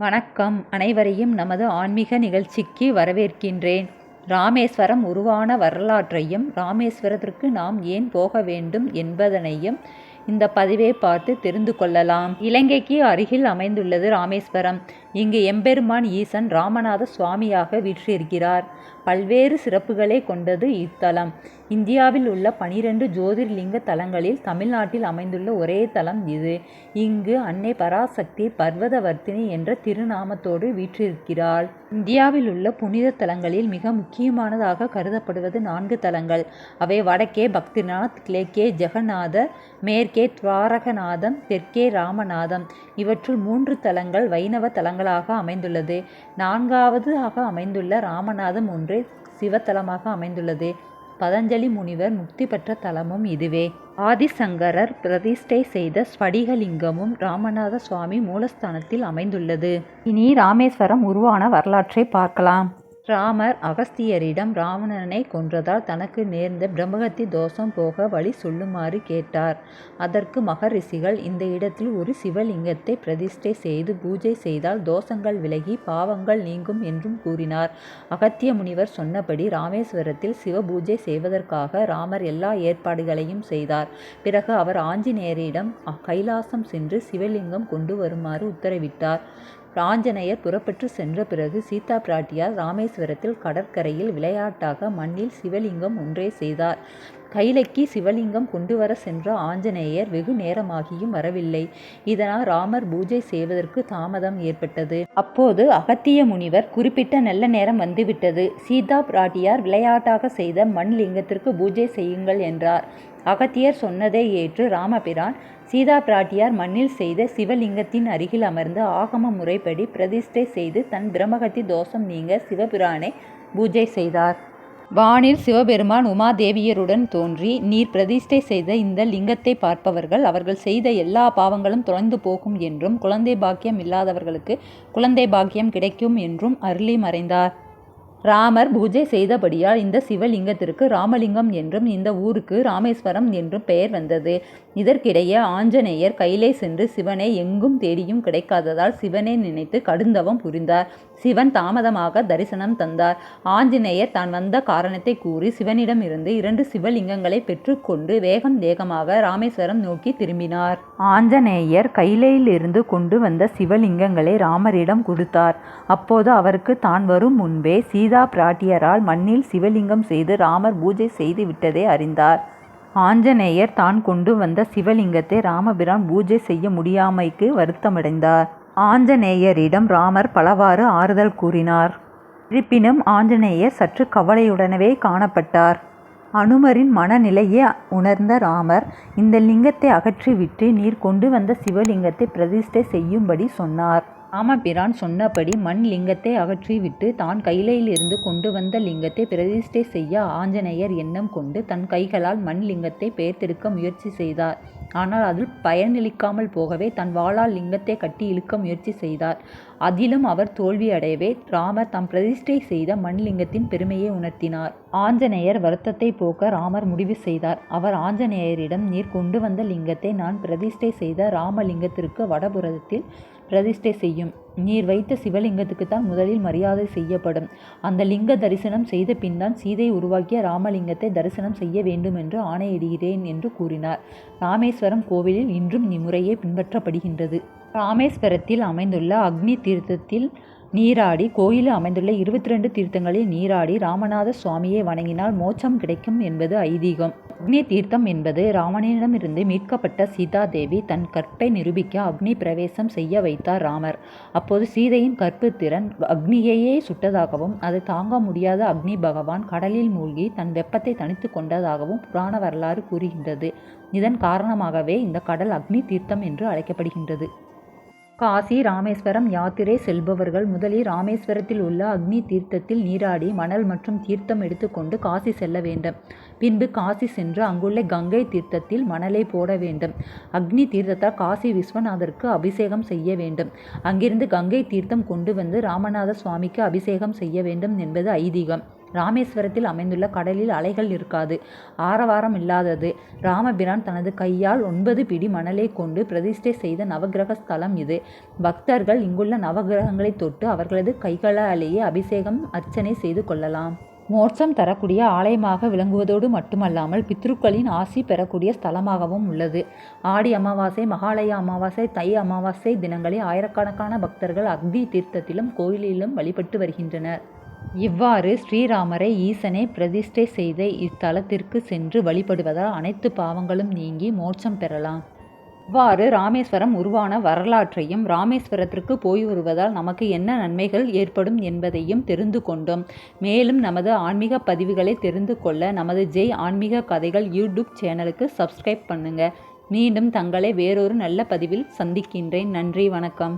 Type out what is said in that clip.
வணக்கம். அனைவரையும் நமது ஆன்மீக நிகழ்ச்சிக்கு வரவேற்கின்றேன். ராமேஸ்வரம் உருவான வரலாற்றையும் ராமேஸ்வரத்திற்கு நாம் ஏன் போக வேண்டும் என்பதனையும் இந்த பதிவை பார்த்து தெரிந்து கொள்ளலாம். இலங்கைக்கு அருகில் அமைந்துள்ளது ராமேஸ்வரம். இங்கு எம்பெருமான் ஈசன் ராமநாத சுவாமியாக வீற்றிருக்கிறார். பல்வேறு சிறப்புகளை கொண்டது இத்தலம். இந்தியாவில் உள்ள பனிரெண்டு ஜோதிர்லிங்க தலங்களில் தமிழ்நாட்டில் அமைந்துள்ள ஒரே தலம் இது. இங்கு அன்னை பராசக்தி பர்வதவர்த்தினி என்ற திருநாமத்தோடு வீற்றிருக்கிறாள். இந்தியாவில் உள்ள புனித தலங்களில் மிக முக்கியமானதாக கருதப்படுவது நான்கு தலங்கள். அவை வடக்கே பக்திநாத் கிழக்கே ஜெகநாதர் மேற்கே துவாரகநாதம் தெற்கே ராமநாதம். இவற்றுள் மூன்று தலங்கள் வைணவ தலங்கள் தலங்களாக அமைந்துள்ளது. நான்காவது ஆக அமைந்துள்ள ராமநாதம் ஒன்றே சிவத்தலமாக அமைந்துள்ளது. பதஞ்சலி முனிவர் முக்தி பெற்ற தலமும் இதுவே. ஆதிசங்கரர் பிரதிஷ்டை செய்த ஸ்படிகலிங்கமும் ராமநாத சுவாமி மூலஸ்தானத்தில் அமைந்துள்ளது. இனி ராமேஸ்வரம் உருவான வரலாற்றை பார்க்கலாம். ராமர் அகஸ்தியரிடம் ராவணனை கொன்றதால் தனக்கு நேர்ந்த பிரம்மகத்தி தோஷம் போக வழி சொல்லுமாறு கேட்டார். அதற்கு மகரிஷிகள் இந்த இடத்தில் ஒரு சிவலிங்கத்தை பிரதிஷ்டை செய்து பூஜை செய்தால் தோஷங்கள் விலகி பாவங்கள் நீங்கும் என்றும் கூறினார். அகத்திய முனிவர் சொன்னபடி ராமேஸ்வரத்தில் சிவபூஜை செய்வதற்காக ராமர் எல்லா ஏற்பாடுகளையும் செய்தார். பிறகு அவர் ஆஞ்சநேயரிடம் கைலாசம் சென்று சிவலிங்கம் கொண்டு வருமாறு உத்தரவிட்டார். ஆஞ்சநேயர் புறப்பட்டு சென்ற பிறகு சீதா பிராட்டியார் ராமேஸ்வரத்தில் கடற்கரையில் விளையாட்டாக மண்ணில் சிவலிங்கம் ஒன்றே செய்தார். கைலைக்கு சிவலிங்கம் கொண்டு வர சென்ற ஆஞ்சநேயர் வெகு நேரமாகியும் வரவில்லை. இதனால் ராமர் பூஜை செய்வதற்கு தாமதம் ஏற்பட்டது. அப்போது அகத்திய முனிவர் குறிப்பிட்ட நல்ல நேரம் வந்துவிட்டது. சீதா பிராட்டியார் விளையாட்டாக செய்த மண் லிங்கத்திற்கு பூஜை செய்யுங்கள் என்றார். அகத்தியர் சொன்னதை ஏற்று ராமபிரான் சீதா பிராட்டியார் மண்ணில் செய்த சிவலிங்கத்தின் அருகில் அமர்ந்து ஆகம முறைப்படி பிரதிஷ்டை செய்து தன் பிரமகத்தி தோஷம் நீங்க சிவபிரானை பூஜை செய்தார். வானில் சிவபெருமான் உமாதேவியருடன் தோன்றி நீர் பிரதிஷ்டை செய்த இந்த லிங்கத்தை பார்ப்பவர்கள் அவர்கள் செய்த எல்லா பாவங்களும் தொலைந்து போகும் என்றும் குழந்தை பாக்கியம் இல்லாதவர்களுக்கு குழந்தை பாக்கியம் கிடைக்கும் என்றும் அருளி மறைந்தார். ராமர் பூஜை செய்தபடியால் இந்த சிவலிங்கத்திற்கு ராமலிங்கம் என்றும் இந்த ஊருக்கு ராமேஸ்வரம் என்றும் பெயர் வந்தது. இதற்கிடையே ஆஞ்சநேயர் கையிலே சென்று சிவனை எங்கும் தேடியும் கிடைக்காததால் சிவனை நினைத்து கடுந்தவம் புரிந்தார். சிவன் தாமதமாக தரிசனம் தந்தார். ஆஞ்சநேயர் தான் வந்த காரணத்தை கூறி சிவனிடம் இருந்து இரண்டு சிவலிங்கங்களை பெற்றுக்கொண்டு வேகம் வேகமாக ராமேஸ்வரம் நோக்கி திரும்பினார். ஆஞ்சநேயர் கைலையிலிருந்து கொண்டு வந்த சிவலிங்கங்களை ராமரிடம் கொடுத்தார். அப்போது அவருக்கு தான் வரும் முன்பே சீதா பிராட்டியரால் மண்ணில் சிவலிங்கம் செய்து ராமர் பூஜை செய்து விட்டதை அறிந்தார். ஆஞ்சநேயர் தான் கொண்டு வந்த சிவலிங்கத்தை ராமபிரான் பூஜை செய்ய முடியாமைக்கு வருத்தமடைந்தார். ஆஞ்சநேயரிடம் ராமர் பலவாறு ஆறுதல் கூறினார். இருப்பினும் ஆஞ்சநேயர் சற்று கவலையுடனவே காணப்பட்டார். அனுமரின் மனநிலையை உணர்ந்த ராமர் இந்த லிங்கத்தை அகற்றிவிட்டு நீர் கொண்டு வந்த சிவலிங்கத்தை பிரதிஷ்டை செய்யும்படி சொன்னார். ராமபிரான் சொன்னபடி மண் லிங்கத்தை அகற்றிவிட்டு தான் கையிலிருந்து கொண்டு வந்த லிங்கத்தை பிரதிஷ்டை செய்ய ஆஞ்சநேயர் எண்ணம் கொண்டு தன் கைகளால் மண் லிங்கத்தை பெயர்த்தெடுக்க முயற்சி செய்தார். ஆனால் அதில் பயனளிக்காமல் போகவே தன் வாளால் லிங்கத்தை கட்டி இழுக்க முயற்சி செய்தார். அதிலும் அவர் தோல்வியடையவே ராமர் தாம் பிரதிஷ்டை செய்த மண்லிங்கத்தின் பெருமையை உணர்த்தினார். ஆஞ்சநேயர் வருத்தத்தை போக்க ராமர் முடிவு செய்தார். அவர் ஆஞ்சநேயரிடம் நீர் கொண்டு வந்த லிங்கத்தை நான் பிரதிஷ்டை செய்த ராமலிங்கத்திற்கு வடபுறத்தில் பிரதிஷ்டை செய்யும். நீர் வைத்த சிவலிங்கத்துக்கு தான் முதலில் மரியாதை செய்யப்படும். அந்த லிங்க தரிசனம் செய்த பின்தான் சீதை உருவாக்கிய ராமலிங்கத்தை தரிசனம் செய்ய வேண்டும் என்று ஆணையிடுகிறேன் என்று கூறினார். ராமேஸ்வரம் கோவிலில் இன்றும் இம்முறையே பின்பற்றப்படுகின்றது. ராமேஸ்வரத்தில் அமைந்துள்ள அக்னி தீர்த்தத்தில் நீராடி கோயிலில் அமைந்துள்ள இருபத்தி ரெண்டு தீர்த்தங்களில் நீராடி ராமநாத சுவாமியை வணங்கினால் மோட்சம் கிடைக்கும் என்பது ஐதீகம். அக்னி தீர்த்தம் என்பது ராவணனிடமிருந்து மீட்கப்பட்ட சீதா தேவி தன் கற்பை நிரூபிக்க அக்னி பிரவேசம் செய்ய வைத்தார் ராமர். அப்போது சீதையின் கற்பு திறன் அக்னியையே சுட்டதாகவும் அதை தாங்க முடியாத அக்னி பகவான் கடலில் மூழ்கி தன் வெப்பத்தை தனித்து கொண்டதாகவும் புராண வரலாறு கூறுகின்றது. இதன் காரணமாகவே இந்த கடல் அக்னி தீர்த்தம் என்று அழைக்கப்படுகின்றது. காசி ராமேஸ்வரம் யாத்திரை செல்பவர்கள். முதலில் ராமேஸ்வரத்தில் உள்ள அக்னி தீர்த்தத்தில் நீராடி மணல் மற்றும் தீர்த்தம் எடுத்துக்கொண்டு காசி செல்ல வேண்டும். பின்பு காசி சென்று அங்குள்ள கங்கை தீர்த்தத்தில் மணலை போட வேண்டும். அக்னி தீர்த்தத்தால் காசி விஸ்வநாதருக்கு அபிஷேகம் செய்ய வேண்டும். அங்கிருந்து கங்கை தீர்த்தம் கொண்டு வந்து ராமநாத சுவாமிக்கு அபிஷேகம் செய்ய வேண்டும் என்பது ஐதீகம். ராமேஸ்வரத்தில் அமைந்துள்ள கடலில் அலைகள் இருக்காது ஆரவாரம் இல்லாதது. ராமபிரான் தனது கையால் ஒன்பது பிடி மணலை கொண்டு பிரதிஷ்டை செய்த நவக்கிரக ஸ்தலம் இது. பக்தர்கள் இங்குள்ள நவகிரகங்களை தொட்டு அவர்களது கைகளாலேயே அபிஷேகம் அர்ச்சனை செய்து கொள்ளலாம். மோட்சம் தரக்கூடிய ஆலயமாக விளங்குவதோடு மட்டுமல்லாமல் பித்ருக்களின் ஆசி பெறக்கூடிய ஸ்தலமாகவும் உள்ளது. ஆடி அமாவாசை மகாலய அமாவாசை தை அமாவாசை தினங்களில் ஆயிரக்கணக்கான பக்தர்கள் அக்னி தீர்த்தத்திலும் கோயிலிலும் வழிபட்டு வருகின்றனர். இவ்வாறு ஸ்ரீராமரை ஈசனை பிரதிஷ்டை செய்த இத்தலத்திற்கு சென்று வழிபடுவதால் அனைத்து பாவங்களும் நீங்கி மோட்சம் பெறலாம். இவ்வாறு ராமேஸ்வரம் உருவான வரலாற்றையும் ராமேஸ்வரத்திற்கு போய் வருவதால் நமக்கு என்ன நன்மைகள் ஏற்படும் என்பதையும் தெரிந்து கொண்டோம். மேலும் நமது ஆன்மீக பதிவுகளை தெரிந்து கொள்ள நமது ஜெய் ஆன்மீக கதைகள் யூடியூப் சேனலுக்கு சப்ஸ்கிரைப் பண்ணுங்கள் மீண்டும் தங்களை வேறொரு நல்ல பதிவில் சந்திக்கின்றேன். நன்றி வணக்கம்.